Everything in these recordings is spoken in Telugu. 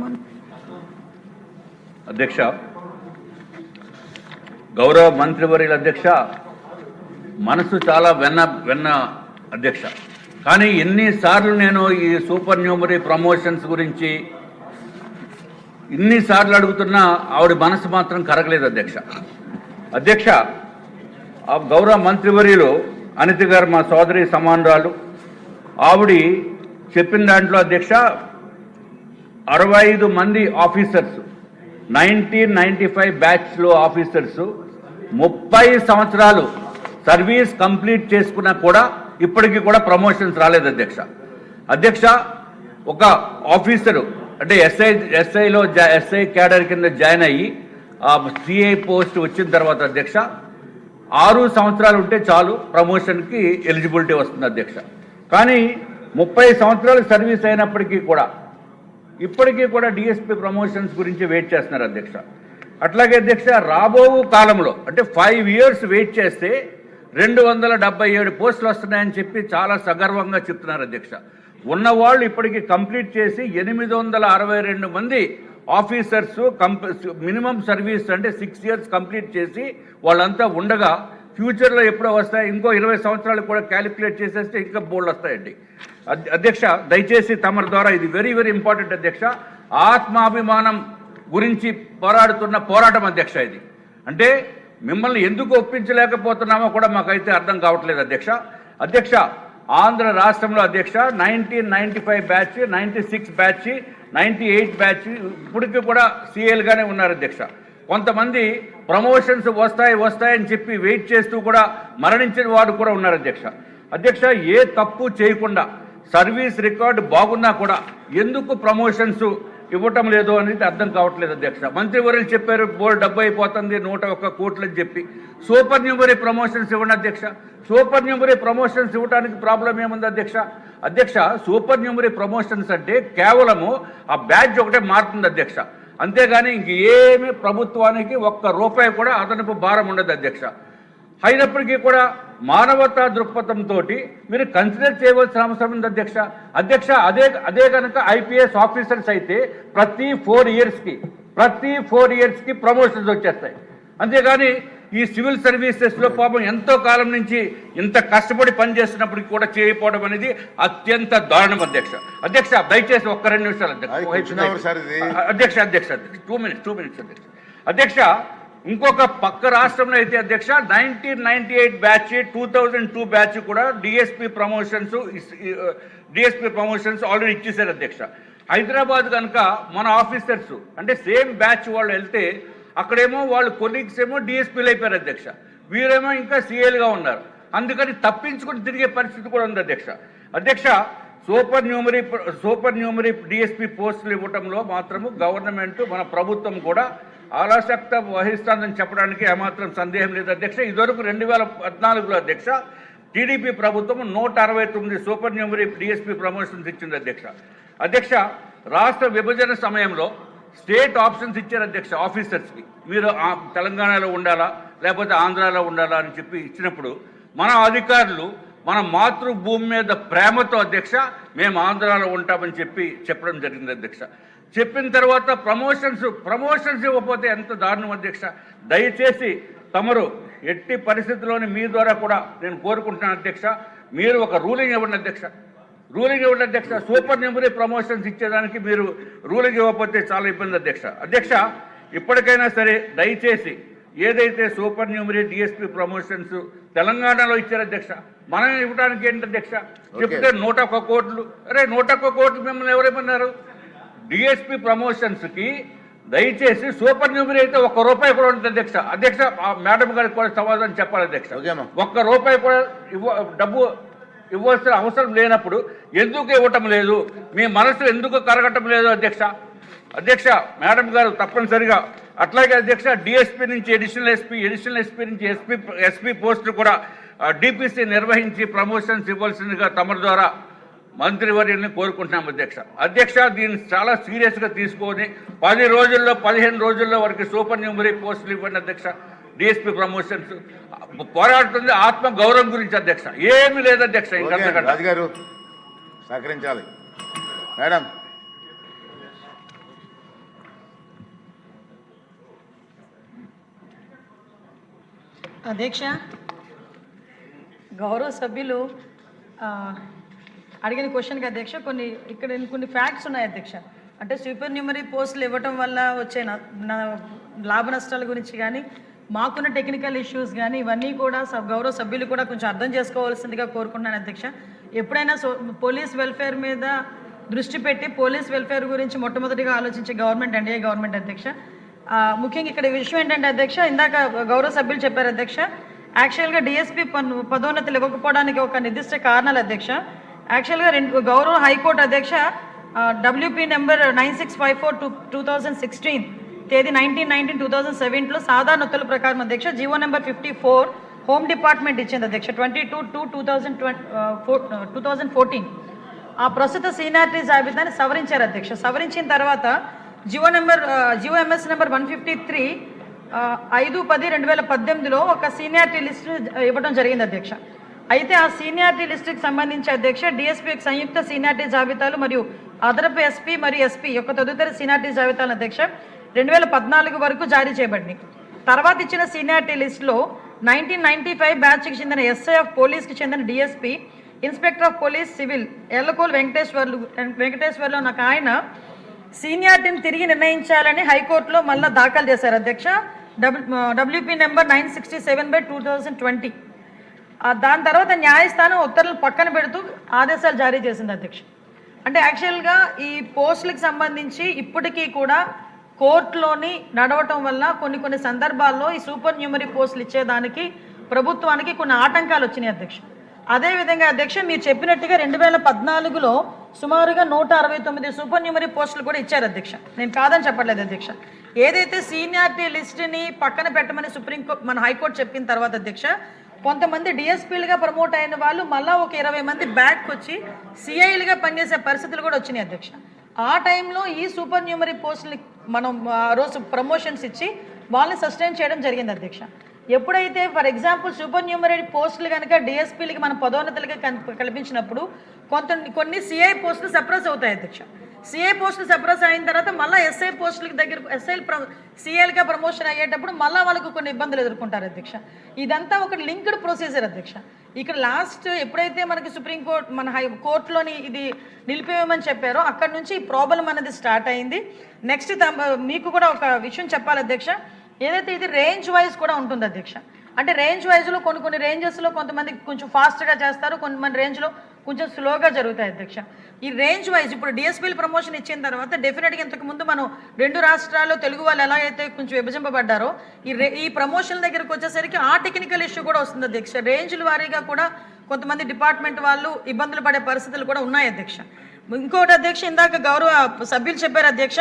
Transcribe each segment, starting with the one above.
come అధ్యక్ష గౌరవ మంత్రివర్యుల అధ్యక్ష మనసు చాలా వెన్న వెన్న అధ్యక్ష. కానీ ఎన్నిసార్లు నేను ఈ సూపర్ న్యూమరీ ప్రమోషన్స్ గురించి ఇన్నిసార్లు అడుగుతున్నా ఆవిడ మనసు మాత్రం కరగలేదు అధ్యక్ష. అధ్యక్ష ఆ గౌరవ మంత్రివర్యులు అనిత గారు మా సోదరి సమానురాలు ఆవిడ చెప్పిన దాంట్లో అధ్యక్ష అరవై ఐదు మంది ఆఫీసర్స్ నైన్టీన్ నైన్టీ ఫైవ్ బ్యాచ్లో ఆఫీసర్స్ ముప్పై సంవత్సరాలు సర్వీస్ కంప్లీట్ చేసుకున్నా కూడా ఇప్పటికీ కూడా ప్రమోషన్స్ రాలేదు అధ్యక్ష. అధ్యక్ష ఒక ఆఫీసరు అంటే ఎస్ఐ ఎస్ఐలో ఎస్ఐ క్యాడర్ కింద జాయిన్ అయ్యి ఆ సిఐ పోస్ట్ వచ్చిన తర్వాత అధ్యక్ష ఆరు సంవత్సరాలు ఉంటే చాలు ప్రమోషన్కి ఎలిజిబిలిటీ వస్తుంది అధ్యక్ష. కానీ ముప్పై సంవత్సరాలు సర్వీస్ అయినప్పటికీ కూడా ఇప్పటికీ కూడా డిఎస్పీ ప్రమోషన్స్ గురించి వెయిట్ చేస్తున్నారు అధ్యక్ష. అట్లాగే అధ్యక్ష రాబో కాలంలో అంటే ఫైవ్ ఇయర్స్ వెయిట్ చేస్తే రెండు వందల డెబ్బై ఏడు పోస్టులు వస్తున్నాయని చెప్పి చాలా సగర్వంగా చెప్తున్నారు అధ్యక్ష. ఉన్నవాళ్ళు ఇప్పటికి కంప్లీట్ చేసి ఎనిమిది వందల అరవై రెండు మంది ఆఫీసర్స్ కంప్ మినిమం సర్వీస్ అంటే సిక్స్ ఇయర్స్ కంప్లీట్ చేసి వాళ్ళంతా ఉండగా ఫ్యూచర్లో ఎప్పుడో వస్తాయి ఇంకో ఇరవై సంవత్సరాలు కూడా క్యాలిక్యులేట్ చేసేస్తే ఇంకా బోల్డ్ వస్తాయండి. అధ్యక్ష దయచేసి తమరి ద్వారా ఇది వెరీ వెరీ ఇంపార్టెంట్ అధ్యక్ష. ఆత్మాభిమానం గురించి పోరాడుతున్న పోరాటం అధ్యక్ష ఇది. అంటే మిమ్మల్ని ఎందుకు ఒప్పించలేకపోతున్నామో కూడా మాకైతే అర్థం కావట్లేదు అధ్యక్ష. అధ్యక్ష ఆంధ్ర రాష్ట్రంలో అధ్యక్ష nineteen ninety five batch ninety six batch ninety eight batch ఇప్పటికీ కూడా సీఎల్గానే ఉన్నారు అధ్యక్ష. కొంతమంది ప్రమోషన్స్ వస్తాయి వస్తాయని చెప్పి వెయిట్ చేస్తూ కూడా మరణించిన వాడు కూడా ఉన్నారు అధ్యక్ష. అధ్యక్ష ఏ తప్పు చేయకుండా సర్వీస్ రికార్డు బాగున్నా కూడా ఎందుకు ప్రమోషన్స్ ఇవ్వటం లేదు అనేది అర్థం కావట్లేదు అధ్యక్ష. మంత్రివర్యులు చెప్పారు బోర్డు డబ్బు అయిపోతుంది నూట ఒక్క కోట్లు అని చెప్పి. సూపర్ న్యూమరీ ప్రమోషన్స్ ఇవ్వండి అధ్యక్ష. సూపర్ న్యూమరీ ప్రమోషన్స్ ఇవ్వడానికి ప్రాబ్లం ఏముంది అధ్యక్ష? అధ్యక్ష సూపర్ న్యూమరీ ప్రమోషన్స్ అంటే కేవలము ఆ బ్యాడ్జ్ ఒకటే మారుతుంది అధ్యక్ష. అంతేగాని ఇంక ఏమి ప్రభుత్వానికి ఒక్క రూపాయి కూడా అదనపు భారం ఉండదు అధ్యక్ష. అయినప్పటికీ కూడా మానవతా దృక్పథంతో మీరు కన్సిడర్ చేయవలసిన అవసరం ఉంది అధ్యక్ష. అధ్యక్ష అదే అదే కనుక ఐపీఎస్ ఆఫీసర్స్ అయితే ప్రతి ఫోర్ ఇయర్స్కి ప్రతి ఫోర్ ఇయర్స్కి ప్రమోషన్స్ వచ్చేస్తాయి. అంతేగాని ఈ సివిల్ సర్వీసెస్లో పాపం ఎంతో కాలం నుంచి ఇంత కష్టపడి పనిచేస్తున్నప్పటికి కూడా చేయకపోవడం అనేది అత్యంత దారుణం అధ్యక్ష. అధ్యక్ష దయచేసి ఒక్క రెండు నిమిషాలు అధ్యక్ష. అధ్యక్ష అధ్యక్ష టూ మినిట్స్ టూ మినిట్స్ అధ్యక్ష. అధ్యక్ష ఇంకొక పక్క రాష్ట్రంలో అయితే అధ్యక్ష nineteen ninety eight batch two thousand two batch కూడా DSP promotions DSP promotions already ఇచ్చేసారు అధ్యక్ష. హైదరాబాద్ కనుక మన ఆఫీసర్స్ అంటే సేమ్ బ్యాచ్ వాళ్ళు వెళ్తే అక్కడేమో వాళ్ళు కొలీగ్స్ ఏమో డిఎస్పీలు అయిపోయారు అధ్యక్ష. వీరేమో ఇంకా సీఎల్గా ఉన్నారు. అందుకని తప్పించుకుని తిరిగే పరిస్థితి కూడా ఉంది అధ్యక్ష. అధ్యక్ష supernumerary supernumerary DSP పోస్టులు ఇవ్వటంలో మాత్రము గవర్నమెంట్ మన ప్రభుత్వం కూడా ఆలసక్త వహిస్తుందని చెప్పడానికి ఏమాత్రం సందేహం లేదు అధ్యక్ష. ఇదివరకు రెండు వేల పద్నాలుగులో అధ్యక్ష టీడీపీ ప్రభుత్వం నూట అరవై తొమ్మిది సూపర్ న్యూమరీ డిఎస్పీ ప్రమోషన్స్ ఇచ్చింది అధ్యక్ష. అధ్యక్ష రాష్ట్ర విభజన సమయంలో స్టేట్ ఆప్షన్స్ ఇచ్చారు అధ్యక్ష ఆఫీసర్స్కి. మీరు తెలంగాణలో ఉండాలా లేకపోతే ఆంధ్రాలో ఉండాలా అని చెప్పి ఇచ్చినప్పుడు మన అధికారులు మన మాతృభూమి మీద ప్రేమతో అధ్యక్ష మేము ఆంధ్రాలో ఉంటామని చెప్పి చెప్పడం జరిగింది అధ్యక్ష. చెప్పిన తర్వాత ప్రమోషన్స్ ప్రమోషన్స్ ఇవ్వకపోతే ఎంత దారుణం అధ్యక్ష? దయచేసి తమరు ఎట్టి పరిస్థితుల్లోని మీ ద్వారా కూడా నేను కోరుకుంటున్నాను అధ్యక్ష. మీరు ఒక రూలింగ్ ఇవ్వండి అధ్యక్ష. రూలింగ్ ఇవ్వండి అధ్యక్ష. సూపర్ న్యూమరీ ప్రమోషన్స్ ఇచ్చేదానికి మీరు రూలింగ్ ఇవ్వకపోతే చాలా ఇబ్బంది అధ్యక్ష. అధ్యక్ష ఇప్పటికైనా సరే దయచేసి ఏదైతే సూపర్ న్యూమరీ డిఎస్పీ ప్రమోషన్స్ తెలంగాణలో ఇచ్చారు అధ్యక్ష మనం ఇవ్వడానికి ఏంటి అధ్యక్ష? చెప్తే నూట ఒక్క కోట్లు. అరే నూట ఒక్క కోట్లు మిమ్మల్ని ఎవరేమన్నారు డిఎస్పీ ప్రమోషన్స్కి దయచేసి సూపర్ న్యూమరీ అయితే ఒక్క రూపాయి కూడా ఉంటుంది అధ్యక్ష. అధ్యక్ష మేడం గారికి కూడా సమాధానం చెప్పాలి అధ్యక్ష. ఒక్క రూపాయి కూడా ఇవ్వ డబ్బు ఇవ్వాల్సిన అవసరం లేనప్పుడు ఎందుకు ఇవ్వటం లేదు? మీ మనసు ఎందుకు కరగటం లేదు అధ్యక్ష? అధ్యక్ష మేడం గారు తప్పనిసరిగా అట్లాగే అధ్యక్ష డిఎస్పీ నుంచి ఎడిషనల్ ఎస్పీ ఎడిషనల్ ఎస్పీ నుంచి ఎస్పీ ఎస్పీ పోస్టులు కూడా డిపిసి నిర్వహించి ప్రమోషన్స్ ఇవ్వాల్సిందిగా తమరి ద్వారా మంత్రివర్యుల్ని కోరుకుంటున్నాం అధ్యక్ష. అధ్యక్ష దీన్ని చాలా సీరియస్గా తీసుకొని పది రోజుల్లో పదిహేను రోజుల్లో వారికి సూపర్ న్యూమరీ పోస్టులు ఇవ్వండి అధ్యక్ష. DSP promotions. పోరాడుతుంది ఆత్మ గౌరవం గురించి అధ్యక్ష. ఏమి లేదు అధ్యక్ష రాజుగారు సహకరించాలి. మేడం. అధ్యక్ష గౌరవ సభ్యులు అడిగిన క్వశ్చన్కి అధ్యక్ష కొన్ని ఇక్కడ కొన్ని ఫ్యాక్ట్స్ ఉన్నాయి అధ్యక్ష. అంటే సూపర్ న్యూమరీ పోస్టులు ఇవ్వటం వల్ల వచ్చే లాభ నష్టాల గురించి కానీ మాకున్న టెక్నికల్ ఇష్యూస్ కానీ ఇవన్నీ కూడా సబ్ గౌరవ సభ్యులు కూడా కొంచెం అర్థం చేసుకోవాల్సిందిగా కోరుకుంటున్నాను అధ్యక్ష. ఎప్పుడైనా సో పోలీస్ వెల్ఫేర్ మీద దృష్టి పెట్టి పోలీస్ వెల్ఫేర్ గురించి మొట్టమొదటిగా ఆలోచించే గవర్నమెంట్ ఎన్డీఏ గవర్నమెంట్ అధ్యక్ష. ముఖ్యంగా ఇక్కడ విషయం ఏంటంటే అధ్యక్ష ఇందాక గౌరవ సభ్యులు చెప్పారు అధ్యక్ష యాక్చువల్గా డిఎస్పీ పన్ను పదోన్నతులు ఇవ్వకపోవడానికి ఒక నిర్దిష్ట కారణాలు అధ్యక్ష. యాక్చువల్గా రెండు గౌరవ హైకోర్టు అధ్యక్ష WP number nine six five four two two thousand sixteen తేదీ నైన్టీన్ నైన్టీన్ టూ థౌజండ్ సెవెన్లో సాధారణ ఉత్తర్వుల ప్రకారం అధ్యక్ష GO number fifty four home department ఇచ్చింది అధ్యక్ష twenty two two two thousand two thousand fourteen ఆ ప్రస్తుత సీనియారిటీ జాబితాని సవరించారు అధ్యక్ష. సవరించిన తర్వాత GO number GO MS number one fifty three ఐదు పది రెండు వేల పద్దెనిమిదిలో ఒక సీనియారిటీ లిస్టు ఇవ్వడం జరిగింది అధ్యక్ష. అయితే ఆ సీనియారిటీ లిస్టుకి సంబంధించి అధ్యక్ష డిఎస్పీ యొక్క సంయుక్త సీనియారిటీ జాబితాలు మరియు అదనపు ఎస్పీ మరియు ఎస్పీ యొక్క తదుపరి సీనియారిటీ జాబితాల అధ్యక్ష రెండు వేల పద్నాలుగు వరకు జారీ చేయబడినాయి తర్వాత ఇచ్చిన సీనియారిటీ లిస్టులో నైన్టీన్ నైన్టీ ఫైవ్ బ్యాచ్కి చెందిన ఎస్ఐ ఆఫ్ పోలీస్కి చెందిన DSP inspector of police civil Ellakolu Venkateswarlu వెంకటేశ్వర్లో నాకు ఆయన సీనియారిటీని తిరిగి నిర్ణయించాలని హైకోర్టులో మళ్ళీ దాఖలు చేశారు. అధ్యక్ష W WP number nine sixty seven by two thousand twenty. దాని తర్వాత న్యాయస్థానం ఉత్తర్వులు పక్కన పెడుతూ ఆదేశాలు జారీ చేసింది అధ్యక్ష. అంటే యాక్చువల్గా ఈ పోస్టులకు సంబంధించి ఇప్పటికీ కూడా కోర్టులోని నడవటం వల్ల కొన్ని కొన్ని సందర్భాల్లో ఈ సూపర్ న్యూమరీ పోస్టులు ఇచ్చేదానికి ప్రభుత్వానికి కొన్ని ఆటంకాలు వచ్చినాయి అధ్యక్ష. అదేవిధంగా అధ్యక్ష మీరు చెప్పినట్టుగా రెండు వేల పద్నాలుగులో సుమారుగా నూట అరవై తొమ్మిది సూపర్ న్యూమరీ పోస్టులు కూడా ఇచ్చారు అధ్యక్ష. నేను కాదని చెప్పట్లేదు అధ్యక్ష. ఏదైతే సీనియారిటీ లిస్ట్ని పక్కన పెట్టమని సుప్రీంకోర్టు మన హైకోర్టు చెప్పిన తర్వాత అధ్యక్ష కొంతమంది డిఎస్పీలుగా ప్రమోట్ అయిన వాళ్ళు మళ్ళీ ఒక ఇరవై మంది బ్యాక్ వచ్చి సిఐలుగా పనిచేసే పరిస్థితులు కూడా వచ్చినాయి అధ్యక్ష. ఆ టైంలో ఈ సూపర్ న్యూమరీ పోస్టులు మనం ఆ రోజు ప్రమోషన్స్ ఇచ్చి వాళ్ళని సస్టైన్ చేయడం జరిగింది అధ్యక్ష. ఎప్పుడైతే ఫర్ ఎగ్జాంపుల్ సూపర్ న్యూమరీ పోస్టులు కనుక డిఎస్పీలకి మన పదోన్నతులుగా కల్పించినప్పుడు కొంత కొన్ని సిఐ పోస్టులు సప్రెస్ అవుతాయి అధ్యక్ష. సిఏ పోస్టులు సప్రెస్ అయిన తర్వాత మళ్ళీ ఎస్ఐ పోస్టులకి దగ్గర ఎస్ఐ సిఏలుగా ప్రమోషన్ అయ్యేటప్పుడు మళ్ళీ వాళ్ళకు కొన్ని ఇబ్బందులు ఎదుర్కొంటారు అధ్యక్ష. ఇదంతా ఒక లింక్డ్ ప్రొసీజర్ అధ్యక్ష. ఇక్కడ లాస్ట్ ఎప్పుడైతే మనకి సుప్రీంకోర్టు మన హై కోర్టులోని ఇది నిలిపివేయమని చెప్పారో అక్కడ నుంచి ఈ ప్రాబ్లం అనేది స్టార్ట్ అయింది. నెక్స్ట్ మీకు కూడా ఒక విషయం చెప్పాలి అధ్యక్ష. ఏదైతే ఇది రేంజ్ వైజ్ కూడా ఉంటుంది అధ్యక్ష. అంటే రేంజ్ వైజ్లో కొన్ని కొన్ని రేంజెస్లో కొంతమంది కొంచెం ఫాస్ట్గా చేస్తారు కొంతమంది రేంజ్లో కొంచెం స్లోగా జరుగుతాయి అధ్యక్ష. ఈ రేంజ్ వైజ్ ఇప్పుడు డిఎస్పీలు ప్రమోషన్ ఇచ్చిన తర్వాత డెఫినెట్గా ఇంతకు ముందు మనం రెండు రాష్ట్రాల్లో తెలుగు వాళ్ళు ఎలా అయితే కొంచెం విభజింపబడ్డారో ఈ రే ఈ ప్రమోషన్ దగ్గరకు వచ్చేసరికి ఆ టెక్నికల్ ఇష్యూ కూడా వస్తుంది అధ్యక్ష. రేంజ్ల వారీగా కూడా కొంతమంది డిపార్ట్మెంట్ వాళ్ళు ఇబ్బందులు పడే పరిస్థితులు కూడా ఉన్నాయి అధ్యక్ష. ఇంకోటి అధ్యక్ష ఇందాక గౌరవ సభ్యులు చెప్పారు అధ్యక్ష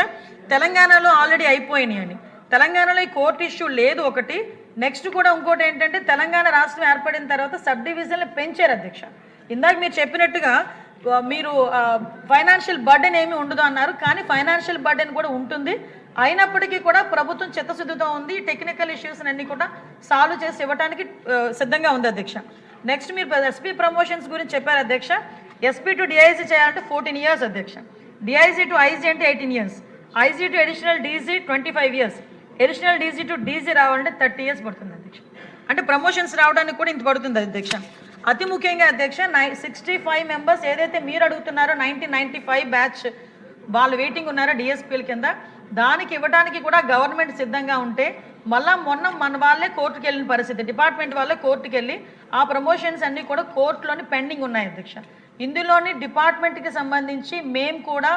తెలంగాణలో ఆల్రెడీ అయిపోయినాయి అని. తెలంగాణలో ఈ కోర్టు ఇష్యూ లేదు ఒకటి. నెక్స్ట్ కూడా ఇంకోటి ఏంటంటే తెలంగాణ రాష్ట్రం ఏర్పడిన తర్వాత సబ్ డివిజన్లు పెంచారు అధ్యక్ష. ఇందాక మీరు చెప్పినట్టుగా మీరు ఫైనాన్షియల్ బర్డెన్ ఏమి ఉండదు అన్నారు కానీ ఫైనాన్షియల్ బర్డెన్ కూడా ఉంటుంది. అయినప్పటికీ కూడా ప్రభుత్వం చిత్తశుద్ధితో ఉంది టెక్నికల్ ఇష్యూస్ అన్ని కూడా సాల్వ్ చేసి ఇవ్వడానికి సిద్ధంగా ఉంది అధ్యక్ష. నెక్స్ట్ మీరు ఎస్పీ ప్రమోషన్స్ గురించి చెప్పారు అధ్యక్ష. ఎస్పీ టు డిఐజీ చేయాలంటే ఫోర్టీన్ ఇయర్స్ అధ్యక్ష. డిఐజీ టు ఐజీ అంటే eighteen years IG to additional DG twenty five years additional DG to DG రావాలంటే థర్టీ ఇయర్స్ పడుతుంది అధ్యక్ష. అంటే ప్రమోషన్స్ రావడానికి కూడా ఇంత పడుతుంది అధ్యక్ష. అతి ముఖ్యంగా అధ్యక్ష నై సిక్స్టీ ఫైవ్ మెంబర్స్ ఏదైతే మీరు అడుగుతున్నారో నైన్టీన్ నైన్టీ ఫైవ్ బ్యాచ్ వాళ్ళు వెయిటింగ్ ఉన్నారో డిఎస్పీల కింద దానికి ఇవ్వడానికి కూడా గవర్నమెంట్ సిద్ధంగా ఉంటే మళ్ళా మొన్న మన వాళ్ళే కోర్టుకు వెళ్ళిన పరిస్థితి డిపార్ట్మెంట్ వాళ్ళే కోర్టుకు వెళ్ళి ఆ ప్రమోషన్స్ అన్నీ కూడా కోర్టులోని పెండింగ్ ఉన్నాయి అధ్యక్ష. ఇందులోని డిపార్ట్మెంట్కి సంబంధించి మేము కూడా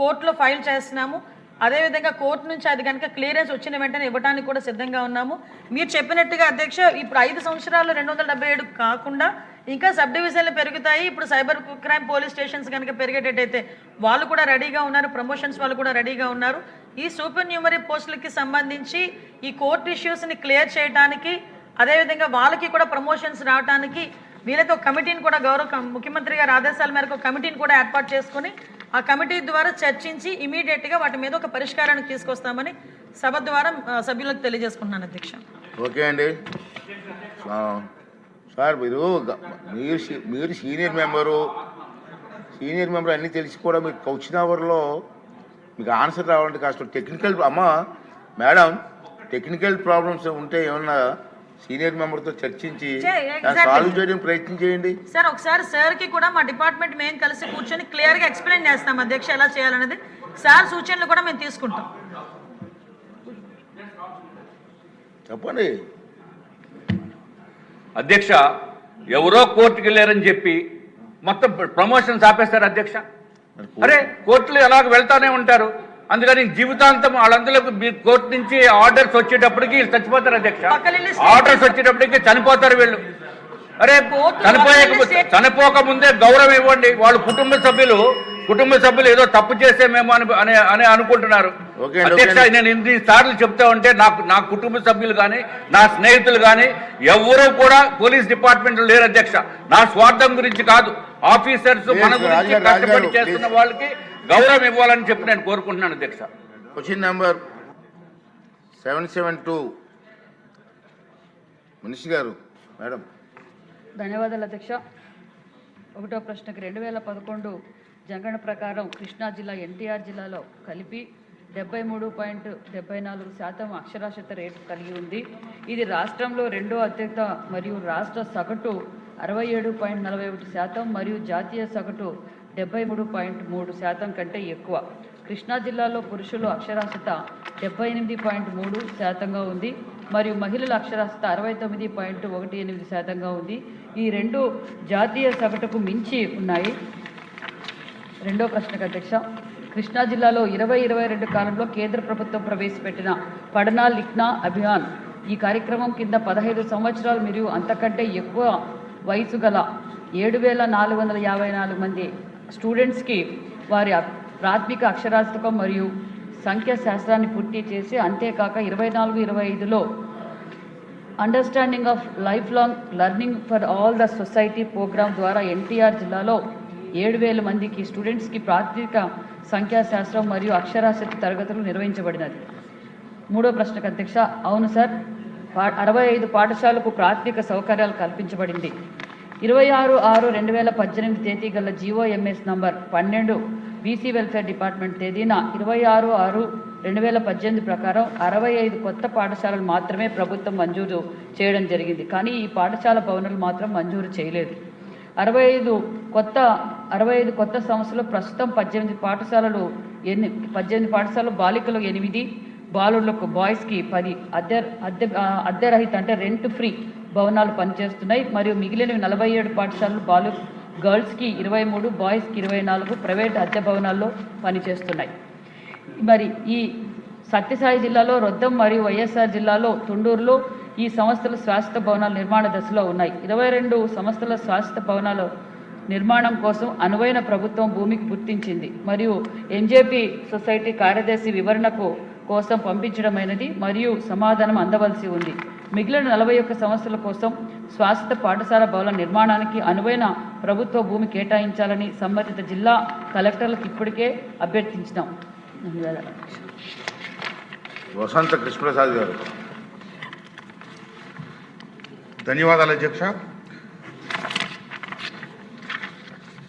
కోర్టులో ఫైల్ చేస్తున్నాము. అదేవిధంగా కోర్టు నుంచి అది కనుక క్లియరెన్స్ వచ్చిన వెంటనే ఇవ్వడానికి కూడా సిద్ధంగా ఉన్నాము. మీరు చెప్పినట్టుగా అధ్యక్ష ఇప్పుడు ఐదు సంవత్సరాలు రెండు వందల డెబ్బై ఏడు కాకుండా ఇంకా సబ్ డివిజన్లు పెరుగుతాయి. ఇప్పుడు సైబర్ క్రైమ్ పోలీస్ స్టేషన్స్ కనుక పెరిగేటట్టయితే వాళ్ళు కూడా రెడీగా ఉన్నారు. ప్రమోషన్స్ వాళ్ళు కూడా రెడీగా ఉన్నారు. ఈ సూపర్ న్యూమరీ పోస్టులకి సంబంధించి ఈ కోర్టు ఇష్యూస్ని క్లియర్ చేయడానికి అదేవిధంగా వాళ్ళకి కూడా ప్రమోషన్స్ రావడానికి వీళ్ళతో ఒక కమిటీని కూడా గౌరవ ముఖ్యమంత్రి గారి ఆదేశాల మేరకు కమిటీని కూడా ఏర్పాటు చేసుకుని ఆ కమిటీ ద్వారా చర్చించి ఇమీడియట్గా వాటి మీద ఒక పరిష్కారానికి తీసుకొస్తామని సభ ద్వారా సభ్యులకు తెలియజేసుకుంటున్నాను అధ్యక్ష. ఓకే అండి. సార్ మీరు మీరు మీరు సీనియర్ మెంబరు సీనియర్ మెంబర్ అన్నీ తెలిసి కూడా మీకు వచ్చిన అవర్లో మీకు ఆన్సర్ రావాలంటే కాస్త టెక్నికల్ అమ్మ మేడం టెక్నికల్ ప్రాబ్లమ్స్ ఉంటే ఏమన్నా సీనియర్ మెంబర్తో చర్చించి చే- దాన్ని exactly. సాల్వ్ చేయడానికి ప్రయత్నం చేయండి. సార్ ఒకసారి సార్కి కూడా మా డిపార్ట్మెంట్ మేము కలిసి కూర్చొని క్లియర్గా ఎక్స్ప్లెయిన్ చేస్తాం అధ్యక్ష ఎలా చేయాలనేది. సార్ సూచనలు కూడా మేము తీసుకుంటాం. చెప్పండి. అధ్యక్ష ఎవరో కోర్టుకి వెళ్ళారని చెప్పి మొత్తం ప్రమోషన్స్ ఆపేస్తారు అధ్యక్ష. అరే కోర్టులు ఎలాగ వెళ్తానే ఉంటారు? అందుకని జీవితాంతం వాళ్ళందరూ మీ- కోర్టు నుంచి ఆర్డర్స్ వచ్చేటప్పటికి చచ్చిపోతారు అధ్యక్ష. ఆర్డర్స్ వచ్చేటప్పటికి చనిపోతారు వీళ్ళు. అరే చనిపోయే చనిపోక ముందే గౌరవం ఇవ్వండి. వాళ్ళ కుటుంబ సభ్యులు. కుటుంబ సభ్యులు ఏదో తప్పు చేసేమేమో అని అని అని అనుకుంటున్నారు. అధ్యక్ష. నేను ఇన్ని సార్లు చెప్తా ఉంటే నాకు నా కుటుంబ సభ్యులు కానీ నా స్నేహితులు కానీ ఎవరూ కూడా పోలీస్ డిపార్ట్మెంట్ లేరు అధ్యక్ష. నా స్వార్థం గురించి కాదు. ఆఫీసర్స్ మన గురించి కష్టపడి చేస్తున్న. వాళ్ళకి గౌరవం ఇవ్వాలని చెప్పి నేను కోరుకుంటున్నాను అధ్యక్ష. Question number seven seven two మనిషి గారు మేడం. ధన్యవాదాలు అధ్యక్ష. ఒకటో ప్రశ్నకి రెండు వేల పదకొండు జంగణ ప్రకారం కృష్ణా జిల్లా ఎన్టీఆర్ జిల్లాలో కలిపి డెబ్బై మూడు పాయింట్ డెబ్బై నాలుగు శాతం అక్షరాస్యత రేటు కలిగి ఉంది. ఇది రాష్ట్రంలో రెండో అత్యధిక మరియు రాష్ట్ర సగటు అరవై ఏడు పాయింట్ నలభై ఒకటి శాతం మరియు జాతీయ సగటు డెబ్బై మూడు పాయింట్ మూడు శాతం కంటే ఎక్కువ. కృష్ణా జిల్లాలో పురుషులు అక్షరాస్యత డెబ్బై ఎనిమిది పాయింట్ మూడు శాతంగా ఉంది. మరియు మహిళల అక్షరాస్యత అరవై తొమ్మిది పాయింట్ ఒకటి ఎనిమిది శాతంగా ఉంది. ఈ రెండు జాతీయ సగటుకు మించి ఉన్నాయి. రెండో ప్రశ్నకు అధ్యక్ష. కృష్ణా జిల్లాలో ఇరవై ఇరవై రెండు కాలంలో కేంద్ర ప్రభుత్వం ప్రవేశపెట్టిన పడనా లిఖ్నా అభియాన్ ఈ కార్యక్రమం కింద పదహైదు సంవత్సరాలు మరియు అంతకంటే ఎక్కువ వయసు గల ఏడు వేల నాలుగు వందల యాభై నాలుగు మంది స్టూడెంట్స్కి వారి ప్రాథమిక అక్షరాస్యతం మరియు సంఖ్యా శాస్త్రాన్ని పూర్తి చేసి అంతేకాక ఇరవై నాలుగు ఇరవై ఐదులో understanding of life long learning for all the society programme ద్వారా ఎన్టీఆర్ జిల్లాలో ఏడు వేల మందికి స్టూడెంట్స్కి ప్రాథమిక సంఖ్యాశాస్త్రం మరియు అక్షరాస్యత తరగతులు నిర్వహించబడినది. మూడో ప్రశ్నకు అధ్యక్ష అవును సార్ పా అరవై ఐదు పాఠశాలకు ప్రాథమిక సౌకర్యాలు కల్పించబడింది. ఇరవై ఆరు ఆరు రెండు వేల పద్దెనిమిది తేదీ గల జీఓఎంఎస్ నంబర్ పన్నెండు బీసీ వెల్ఫేర్ డిపార్ట్మెంట్ తేదీన ఇరవై ఆరు ఆరు రెండు వేల పద్దెనిమిది ప్రకారం అరవై ఐదు కొత్త పాఠశాలలు మాత్రమే ప్రభుత్వం మంజూరు చేయడం జరిగింది. కానీ ఈ పాఠశాల భవనాలు మాత్రం మంజూరు చేయలేదు. అరవై ఐదు కొత్త అరవై ఐదు కొత్త సంస్థలు ప్రస్తుతం పద్దెనిమిది పాఠశాలలు ఎన్ని పద్దెనిమిది పాఠశాలలు బాలికలు ఎనిమిది బాలులకు బాయ్స్కి పది అద్దె అద్దె అద్దెరహిత అద్దె రహిత అంటే రెంట్ ఫ్రీ భవనాలు పనిచేస్తున్నాయి. మరియు మిగిలినవి నలభై ఏడు పాఠశాలలు బాలు గర్ల్స్కి ఇరవై మూడు బాయ్స్కి ఇరవై నాలుగు ప్రైవేట్ అద్దె భవనాల్లో పనిచేస్తున్నాయి. మరి ఈ సత్యసాయి జిల్లాలో రొద్దం మరియు వైఎస్ఆర్ జిల్లాలో తుండూరులో ఈ సంస్థలు శాశ్వత భవనాల నిర్మాణ దశలో ఉన్నాయి. ఇరవై రెండు సంస్థల శాశ్వత భవనాల నిర్మాణం కోసం అనువైన ప్రభుత్వం భూమికి గుర్తించింది. మరియు ఎంజేపీ సొసైటీ కార్యదర్శి వివరణకు కోసం పంపించడమైనది. మరియు సమాధానం అందవలసి ఉంది. మిగిలిన నలభై ఒక్క సంవత్సరాల కోసం శాశ్వత పాఠశాల భవన నిర్మాణానికి అనువైన ప్రభుత్వ భూమి కేటాయించాలని సంబంధిత జిల్లా కలెక్టర్లకు ఇప్పటికే అభ్యర్థించినాం. వసంత కృష్ణప్రసాద్ గారు. ధన్యవాదాలు అధ్యక్ష.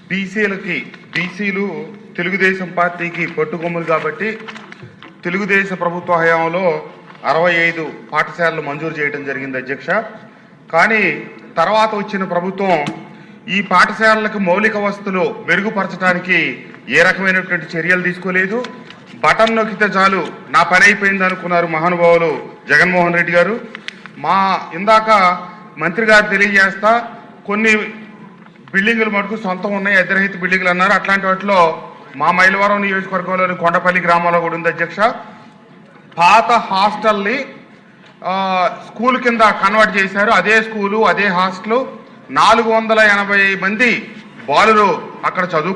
బీసీలకి బీసీలు తెలుగుదేశం పార్టీకి పట్టుకొమ్మలు కాబట్టి తెలుగుదేశ ప్రభుత్వ హయాంలో అరవై ఐదు పాఠశాలలు మంజూరు చేయడం జరిగింది అధ్యక్ష. కానీ తర్వాత వచ్చిన ప్రభుత్వం ఈ పాఠశాలలకు మౌలిక వసతులు మెరుగుపరచడానికి ఏ రకమైనటువంటి చర్యలు తీసుకోలేదు. బటన్ నొక్కితే చాలు నా పని అయిపోయింది అనుకున్నారు మహానుభావులు జగన్మోహన్ రెడ్డి గారు. మా ఇందాక మంత్రి గారు తెలియజేస్తా కొన్ని బిల్డింగులు మటుకు సొంతం ఉన్నాయి అద్దెరహిత బిల్డింగులు అన్నారు. అట్లాంటి వాటిలో మా మైలవరం నియోజకవర్గంలోని కొండపల్లి గ్రామంలో కూడా ఉంది అధ్యక్ష. పాత హాస్టల్ని ఆ, స్కూల్ కింద కన్వర్ట్ చేశారు. అదే స్కూలు అదే హాస్టల్. నాలుగు వందల ఎనభై మంది బాలురు అక్కడ చదువు